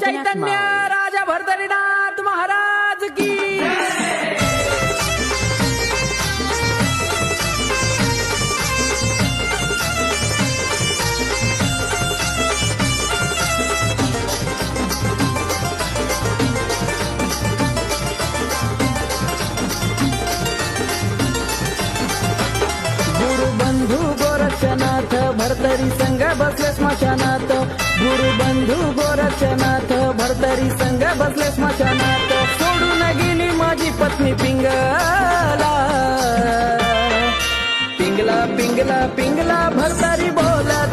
चैतन्य राजा भरतरीनाथ महाराज की। गुरु बंधू गोरक्षनाथ भरतरी संघ बसले स्मशानात। गुरु बंधू गोरक्षनाथ भरतरी संग बसले स्मशानात सोडून गेली माझी पत्नी पिंगला. पिंगला पिंगला पिंगला भरतारी बोला.